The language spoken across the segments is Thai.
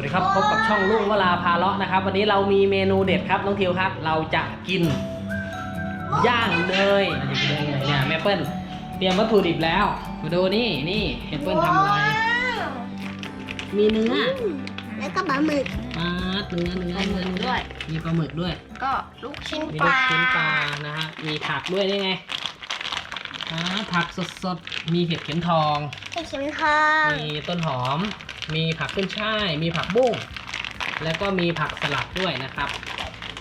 วัสดีครับ พบกับช่องลุงวลาพาเลาะนะครับ วันนี้เรามีเมนูเด็ดครับน้องทิวครับ เราจะกิน ย่างเนยจะกินได้ไงเนี่ยแม่เปิ้ลเตรียมวัตถุดิบแล้ว มาดูนี่นี่เห็นเปิ้ลทำอะไร มีเนื้อแล้วก็ปลาหมึกปลาเนื้อเนื้อเนื้อด้วย มีปลาหมึกด้วย ก็ลูกชิ้นมีปลูลากชิ้นปลานะฮะมีผักด้วยนี่ไงอ่าผักสดๆมีเห็ดเข็มทองไข่เค็มทองมีต้นหอม มีผักขึ้นช่าย มีผักบุ้ง แล้วก็มีผักสลัดด้วยนะครับ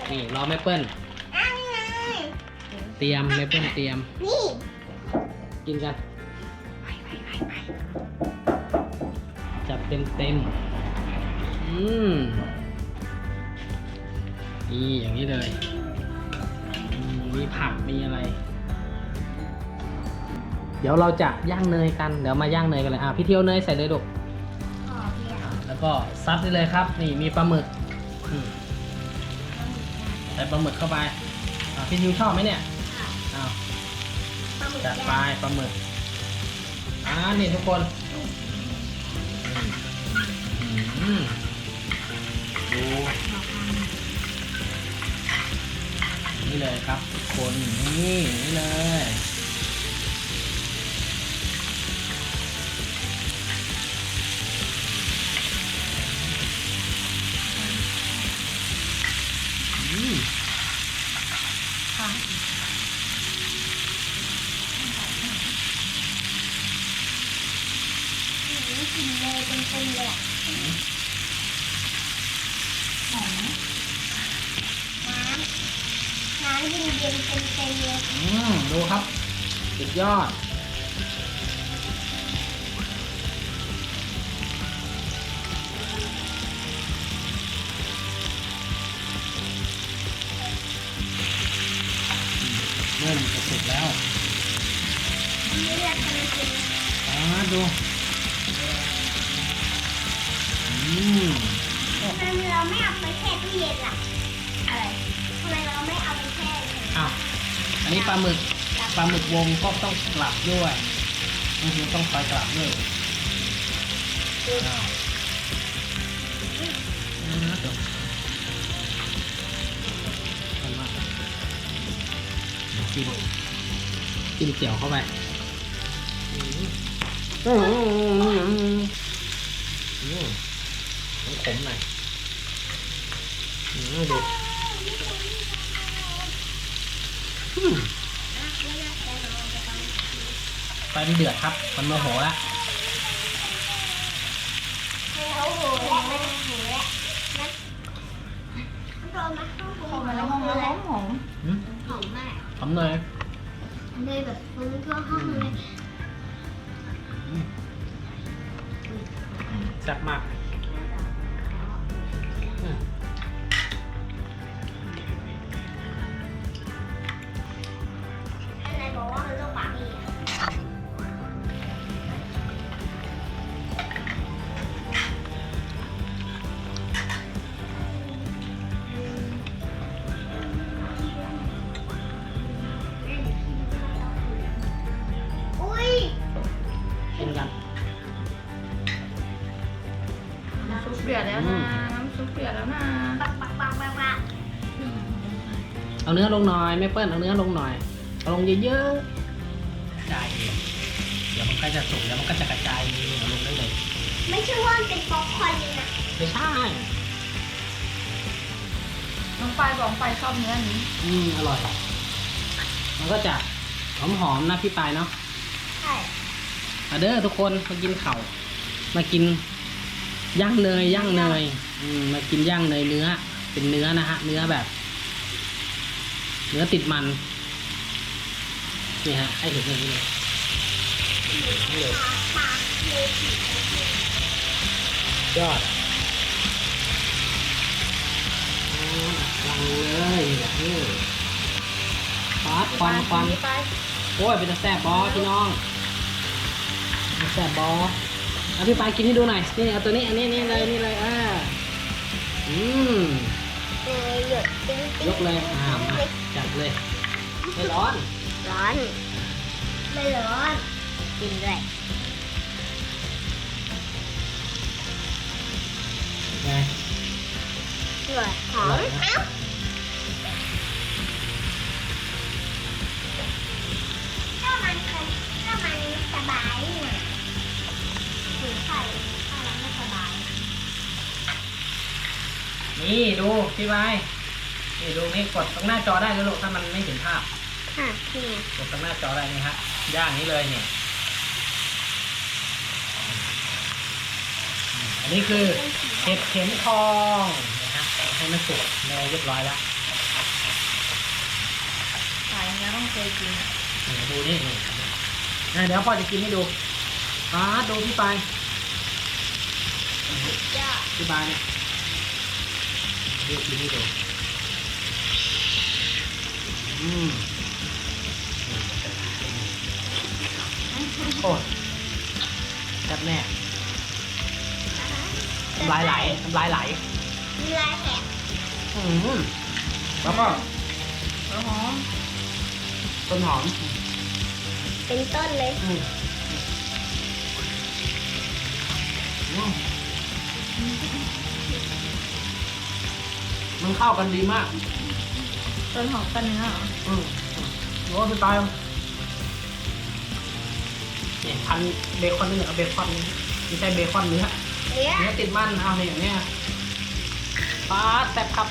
นี่รอแม่เปิ้ลอันนี้เตรียมแม่เปิ้ลเตรียม นี่กินกัน จัดเต็มเต็มๆอืมนี่อย่างนี้เลยอืมมีผัก มีอะไร เดี๋ยวเราจะย่างเนยกัน เดี๋ยวมาย่างเนยกันเลย อะพี่เที่ยวเนยใส่เลยดก ก็ซัดได้เลยครับ นี่มีปลาหมึกอืมใส่ปลาหมึกเข้าไปอะพี่ทิวชอบไหมเนี่ยอ้าวปลาหมึกจัดไปปลาหมึกอ่านี่ทุกคนอืมดูนี่เลยครับทุกคนนี่นี่เลย กินเลยเป็นเป็นเลยอะหอมน้ำน้ำเย็นเย็นๆเป็นเป็นเลยอืมดูครับสุดยอด เริ่มจะสุกแล้วอันนี้เราทำกินอ่าดู เราไม่เอาไปแช่ตู้เย็นล่ะอะไรทำไมเราไม่เอาไปแช่อ้าวอันนี้ปลาหมึกปลาหมึกวงก็ต้องกลับด้วยบางทีต้องคอยกลับด้วยอ้าวอ่าเดี๋ยวเอามาจิ้มจิ้มเจียวเข้าไปอืมอืมอืมอืมต้องขมหน่อยอืม ดูไม่น่าแช่เราจะต้องไฟมันเดือดครับ มันโมโหแล้วโหแล้วมันโหแล้วนะมันโดนมาเข้าหูหอมแล้วหอมแล้วหอมอืมหอมมากทำหน่อยเลยแบบฟุ้งทั่วห้องเลยแซ่บมาก นื้อลงหน่อยไม่เปิ้ลเอาเนื้อลงหน่อยเอาลงเยอะๆได้เองเดี๋ยวมันก็จะสุกแล้วมันก็จะกระจายเอาลงได้เลย ไม่ใช่ว่ามันเป็นป๊อปคอร์นเลยนะไม่ใช่น้องปลายบอกปลายชอบเนื้อนี้ อืมอร่อย มันก็จะหอมๆนะพี่ปายเนาะใช่มาเด้อทุกคนมากินเข่าวมากินย่างเนยย่างเนยอืมมากินย่างเนยเนื้อ เป็นเนื้อนะฮะ เนื้อแบบ เนื้อติดมัน นี่ฮะ ให้เห็นอย่างนี้เลยนี่เลยปากปากเลยยอดอืมวางเลยแบบนี้ฟาดควันควันไปโอ้ย เป็นตาแซ่บบอพี่น้องเป็นแซ่บบอเอาพี่ปายกินให้ดูหน่อย นี่เอาตัวนี้ อันนี้นี่เลย นี่เลยอ่าอืมเนยหยดติ้งติ้งยกเลยอ่ามาจัด เลย ไม่ร้อน ร้อน ไม่ร้อน กินด้วยไงร่อยหออมร่อยนะเอ้าก็มันเคยก็มันสบายนี่นะหรือใครถ้าเราไม่สบาย นี่ดูพี่ไม้ นี่ดูนี่กดตรงหน้าจอได้เลยลูกถ้ามันไม่เห็นภาพค่ะนี่ไงกดตรงหน้าจอได้นี่ฮะย่างนี้เลยเนี่ยอืมอันนี้คือเห็ดเข็มทองนะฮะให้มันสุกเนยเรียบร้อยแล้วขายแล้วต้องเคยกินนี่ดูนี่นี่อะเดี๋ยวพ่อจะกินให้ดูอ่าดูพี่ปายยอดพี่ปายเนี่ยดูกินให้ดูอืม โอ้ยแซ่บแน่น้ำลายไหลน้ำลายไหลมีลายแหบอืมแล้วก็แล้วหอมต้นหอม เป็นต้นเลยอืมอืมมันเข้ากันดีมาก ต้นหอมกันเนื้อเหรออืมโอ้พี่ตายเนี่ยพันเบคอนนี่เอาเบคอนนี่ไม่ใช่เบคอนเนื้อเนื้อเนื้อติดมันเอาเนี่ยอย่างเนี้ยปลาแซ่บครับ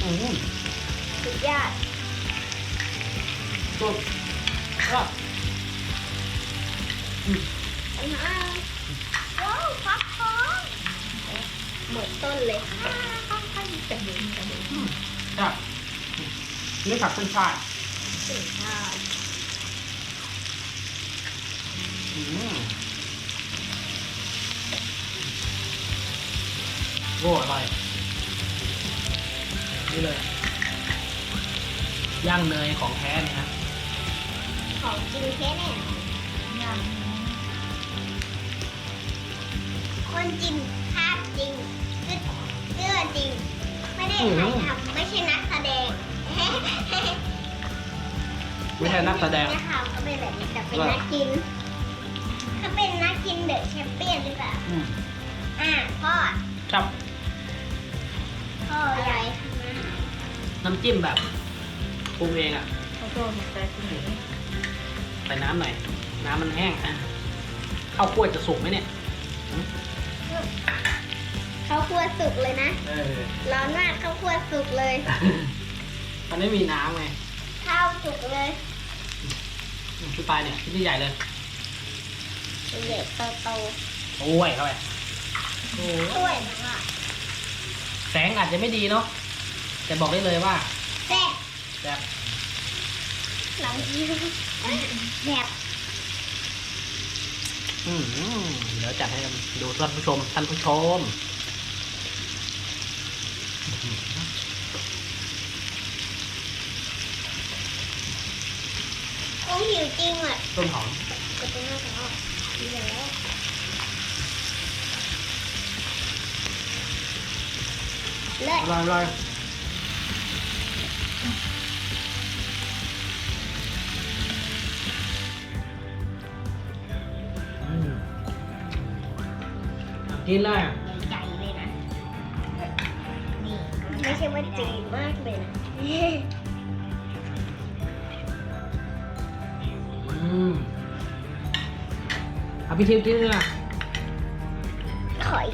อืมสุดยอดสุดก็อืมอ้าวว้าวฟักทองหมดต้นเลยกระเด็นกระเด็นอืมจ้ะ เนื้อผักขึ้นช่ายสุดยอดอืมโอ้อร่อยนี่เลย ย่างเนยของแท้เนี่ยฮะของจริงแค่แน่ย่างคนจริงภาพจริงเสื้อจริง ไม่ได้ถ่ายทำไม่ใช่นักแสดงไม่ใช่นักแสดงนะคะเขาเป็นแบบนี้แต่เป็นนักกินเขาเป็นนักกินเดอะแชมเปี้ยนหรือเปล่าอืมอ่าพ่อครับ พ่อใหญ่ทำอาหารน้ำจิ้มแบบปรุงเองอะข้าวโพดแต่กินเองใส่น้ำหน่อย น้ำมันแห้งอะข้าวกล้วยจะสุกไหมเนี่ย ข้าวคั่วสุกเลยนะ เออร้อนมากข้าวคั่วสุกเลย มันไม่มีน้ำไงข้าวสุกเลยอืมพี่ปลายเนี่ยชิ้นใหญ่เลยเด็กโตโอ้ยเข้าไปโอ้ๆถ้วยนะพ่อแสงอาจจะไม่ดีเนาะแต่บอกได้เลยว่าแซ่บแบบหลังยิ้มแซ่บอืมเดี๋ยวจัดให้ดูท่านผู้ชมท่านผู้ชม หิวจริงอะต้นหอมก็จะน่าจะออกดีแล้วเลิศอร่อยอร่อยอืมกินเลยใหญ่เลยนะ นี่ไม่ใช่ว่าจีนมากเลยนะ มเอาพี่ทิพย์ที่นี่นะขอย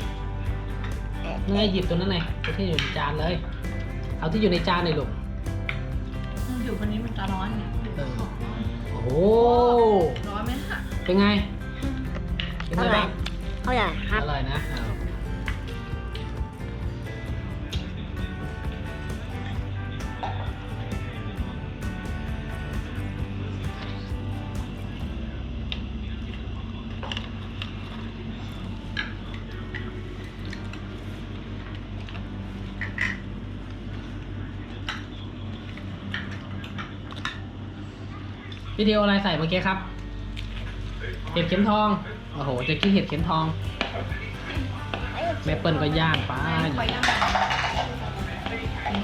เงยหยิบตัวนั้นไงตัวที่อยู่ในจานเลย เอาที่อยู่ในจานเลยลูกอยู่คนนี้มันจะร้อนเนี่ยเออโอ้โหร้อนไหมล่ะเป็นไงเป็นไงบ้างเอาอย่างครับอร่อยนะ ดีโออะไรใส่เมื่อกี้ครับ เห็ดเข็มทอง โอ้โหจะกินเห็ดเข็มทอง แม่เปิ้ลก็ย่างไปไปย่าง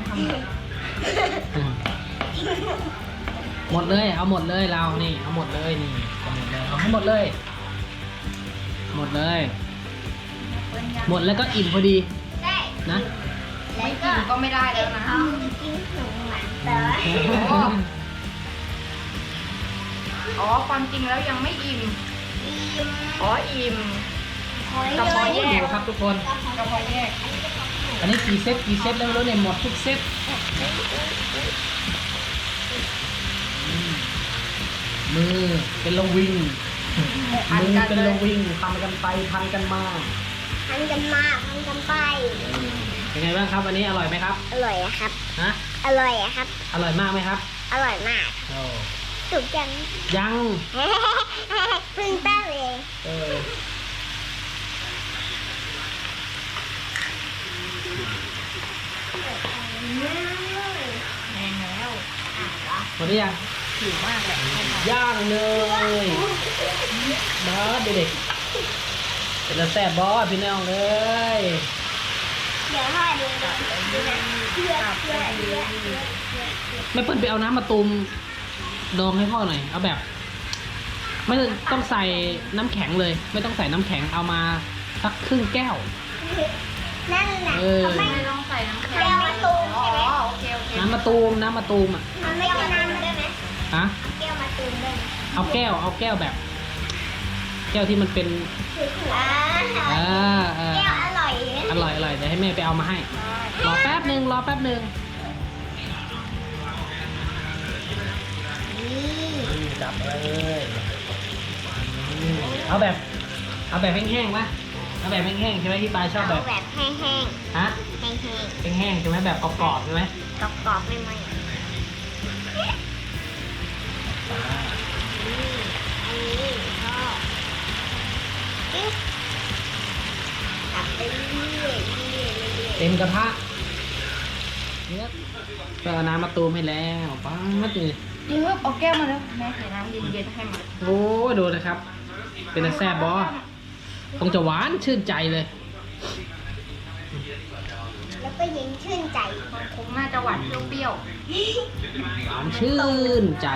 ทำเลยหมดเลย เอาหมดเลยเรานี่ เอาหมดเลยนี่เอาหมดเลย เอาให้หมดเลย หมดเลย หมดแล้วก็อิ่มพอดีได้นะไม่กินก็ไม่ได้แล้วนะเอากินขนมหวานเต๋ ออ๋อ ความจริงแล้วยังไม่อิ่ม อิ่มอ๋อ อิ่มหอยกระเพาะเลยแยดูครับทุกคน กระเพาะแยก อันนี้กี่เซตกี่เซตแล้วไม่รู้เนี่ยหมดทุกเซตอืมมือเป็นระวิงพันมือกันเป็นเลระยวิงพันกันไปพันกันมาพันกันมาพันกันไป เป็นไงบ้างครับวันนี้อร่อยไหมครับอร่อยอะครับ ฮะอร่อยอะครับ อร่อยมากไหมครับ อร่อยมาก โอ้ สุกยังยังเพิ่งตั้งเองเออแห้งแล้วหมดหรือยังหิวมากแหละย่างเลยบอสเด็กๆเป็นแล้วแซ่บบอสพี่น้องเลยเดี๋ยวพ่อดูนะดูนะเยอะเยอะเยอะเยอะเยอะไม่เปิ้ลไปเอาน้ำมาตุม ดองให้พ่อหน่อยเอาแบบ ไม่ต้องใส่น้ำแข็งเลย ไม่ต้องใส่น้ำแข็งเอามาสักครึ่งแก้ว นั่นน่ะเออเขาไม่ไม่ต้องใส่น้ำแข็งแก้วมะตูมอ๋อใช่ไหมโอเคโอเคน้ำมาตูมน้ำมาตูมอะมันไม่กินน้ำได้ไหมฮะแก้วมาตูมได้ไหมเอาแก้ว เอาแก้วแบบ แก้วที่มันเป็นอ่าเออเออแก้วอร่อยอร่อยอร่อยเดี๋ยวให้แม่ไปเอามาให้ รอแป๊บหนึ่งรอแป๊บหนึ่ง นี่นี่จับเลยอืมเอาแบบ เอาแบบแห้งๆไหมเอาแบบแห้งๆใช่ไหมที่ปลายชอบแบเอาบแบบแห้งฮะๆแห้งแห้งๆใช่ไหมแบบกรอบๆใช่ไหมๆกรอบๆไม่ไหมนี่อันนี้ก็จิ๊บตับไปเรื่อยๆเรื่อยๆเรื่อยเต็มกระทะเนี่ยก็เอาน้ำมาตูมให้แล้วป้าดเลย เดี๋ยวเอาแก้วมาแล้วแม่เสียน้ำเย็นๆให้มันโอ้ยดูนะครับ เป็นแซ่บบอคงจะหวานชื่นใจเลยๆแล้วก็เย็นชื่นใจคงน่าจะหวานเปรี้ยวหวานชื่นใจ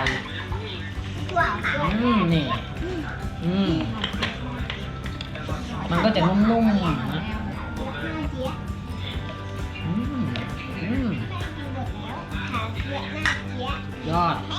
ว้าวค่ะอืมนี่อืมมันก็จะนุ่มๆนะน่าเจี๊ยบอืมอืมหมดแล้วขาเจี๊ยบน่าเจี๊ยบยอดๆห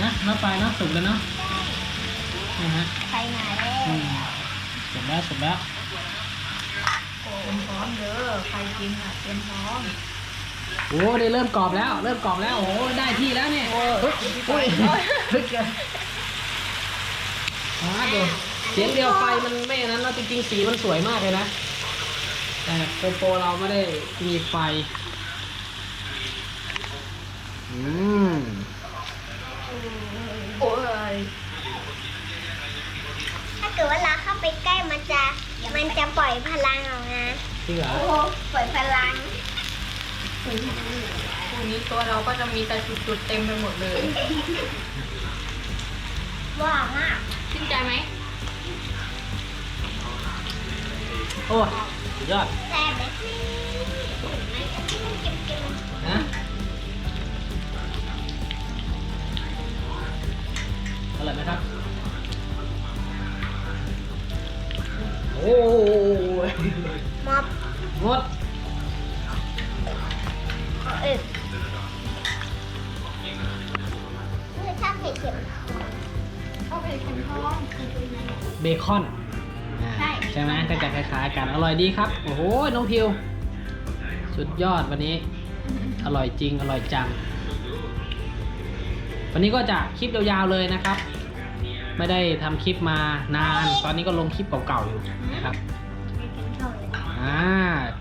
นะน้ำปลายน้ำสุกแล้วเนาะนะฮะไปไหนแล้อืวมสุกแล้วสุกแล้วเตรียมพร้อมเด้อใครกินอะเตรียมพร้อมโอ้ได้เริ่มกรอบแล้ว เริ่มกรอบแล้วโอ้ได้ที่แล้วเนี่ยเฮ้ยอุ้ยเฮ้ยเกินอ่าดูเสียงเดียวไฟมันไม่นั้นเราจริงๆสีมันสวยมากเลยนะ แต่โปรโปรเราไม่ได้มีไฟ อืม โอ้ยถ้าเกิดว่าเราเข้าไปใกล้มันจะ มันจะปล่อยพลังออกมาจริงเหรอ โอ้โหปล่อยพลังพรุ่งนี้ตัวเราก็จะมีแต่จุดๆเต็มไปหมดเลยว่างมากชื่นใจไหมโอ้ยสุดยอดแซ่บเลยเก็บเก็บนะ อร่อยไหมครับ โอ้ยมอบหมดเออคือชอบเผ็ดเค็มเอาไปเค็มทองเบคอนอ่าใช่ไหมก็จะคล้ายๆกันอร่อยดีครับ โอ้โห น้องพิว สุดยอดวันนี้ อร่อยจริง อร่อยจัง วันนี้ก็จะคลิปยาวๆเลยนะครับ ไม่ได้ทำคลิปมานาน ตอนนี้ก็ลงคลิปเก่าๆอยู่นะครับไม่กินเท่าเลยอ่า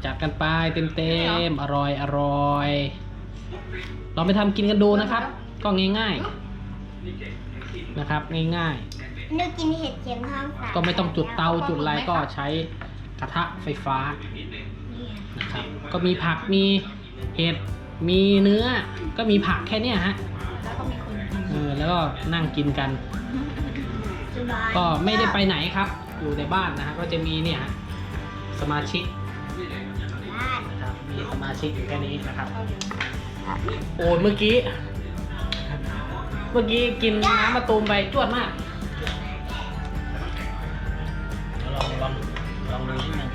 จัดกันไปเต็มๆ อร่อยอร่อย ลองไปทำกินกันดูนะครับ ก็ง่ายๆนะครับ ง่ายนึกกินเห็ดเข็มทองสาๆ ก็ไม่ต้องจุดเตาจุดอะไรก็ใช้กระทะไฟฟ้านนะครับ ก็มีผักมีเห็ดมีเนื้อ ก็มีผักแค่เนี้ยฮะแล้วก็มีคนกินเออแล้วก็นั่งกินกันสบาย ก็ไม่ได้ไปไหนครับ อยู่ในบ้านนะฮะก็จะมีเนี่ยฮะสมาชิกบ้านนะครับมีสมาชิกอยู่แค่นี้นะครับเอาเดี๋ยวโอ้ยเมื่อกี้ เมื่อกี้กินน้ำมะตูมไปจวดมากเดี๋ยวลองลองลองดูนิดหนึ่ง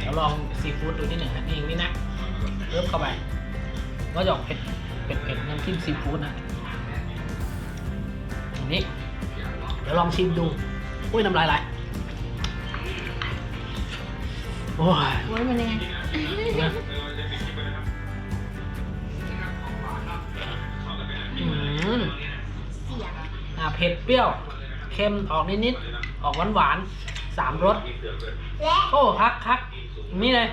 เดี๋ยวลองซีฟู้ดดูนิดหนึ่งฮะนี่นี่นะเริ่มเข้าไปก็จะออกเผ็ดเผ็ดเผ็ดน้ำจิ้มซีฟู้ดนะอั นนี้ เดี๋ยวลองชิมดูอุ้ยน้ำลายไหลโอ้ยโอ้ยมันยังไงนะอืมเสียงอ่าเผ็ดเปรี้ยว เค็มออกนิดๆออกหวานหวานๆสามรสและโอ้คักคักนี่เลย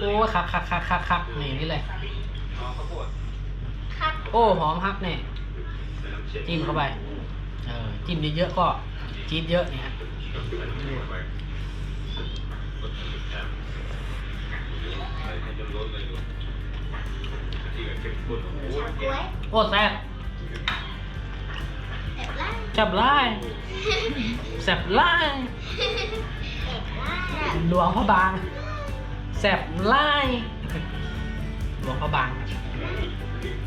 โอ้คักคักคักคักคักนี่นี่เลยคัดโอ้หอมฮักเนี่ย จิ้มเข้าไป เออจิ้มเยอะๆก็จี๊ดเยอะเนี่ยฮะกล้วยโอ้แซ่บแบบล่างแซ่บไล่แซ่บไล่แบบล่างแบบหลวงพระบางแซ่บไล่หลวงพระบางแซ่บ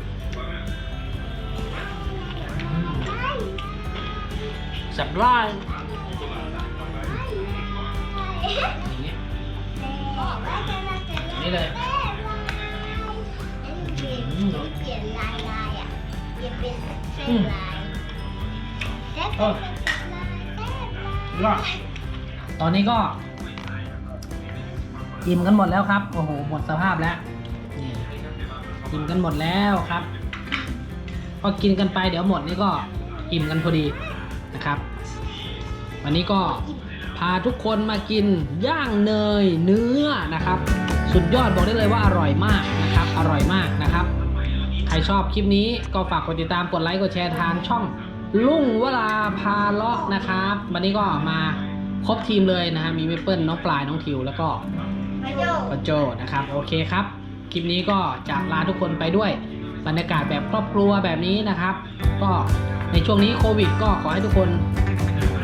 ไล่อย่างเงี้ยนี่เลยอันนี้เปลี่ยนเปลี่ยนลายลายอะเปลี่ยนเป็นเส้นลายแซ่บเออลายแซ่บลายก็ตอนนี้ก็อิ่มกันหมดแล้วครับโอ้โหหมดสภาพแล้วนี่อิ่มกันหมดแล้วครับ พอกินกันไปเดี๋ยวหมดนี่ก็อิ่มกันพอดี นะครับ วันนี้ก็พาทุกคนมากินย่างเนยเนื้อนะครับ สุดยอดบอกได้เลยว่าอร่อยมากนะครับ อร่อยมากนะครับ ใครชอบคลิปนี้ก็ฝากกดติดตามกดไลค์กดแชร์ทางช่องลุงเวลาพาเลาะนะครับ วันนี้ก็มาครบทีมเลยนะฮะมีเมเปิลน้องปลายน้องทิวแล้วก็โยปโจนะครับ โอเคครับ คลิปนี้ก็จะลาทุกคนไปด้วยบรรยากาศแบบครอบครัวแบบนี้นะครับ ก็ ในช่วงนี้โควิดก็ขอให้ทุกคน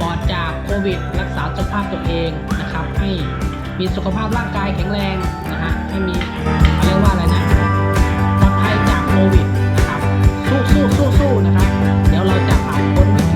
ปลอดจากโควิด รักษาสุขภาพตัวเองนะครับ ให้มีสุขภาพร่างกายแข็งแรงนะฮะให้มีเรียกว่าอะไรนะปลอดภัยจากโควิดนะครับ สู้สู้สู้สู้นะครับ เดี๋ยวเราจะผ่านพ้นวิกฤ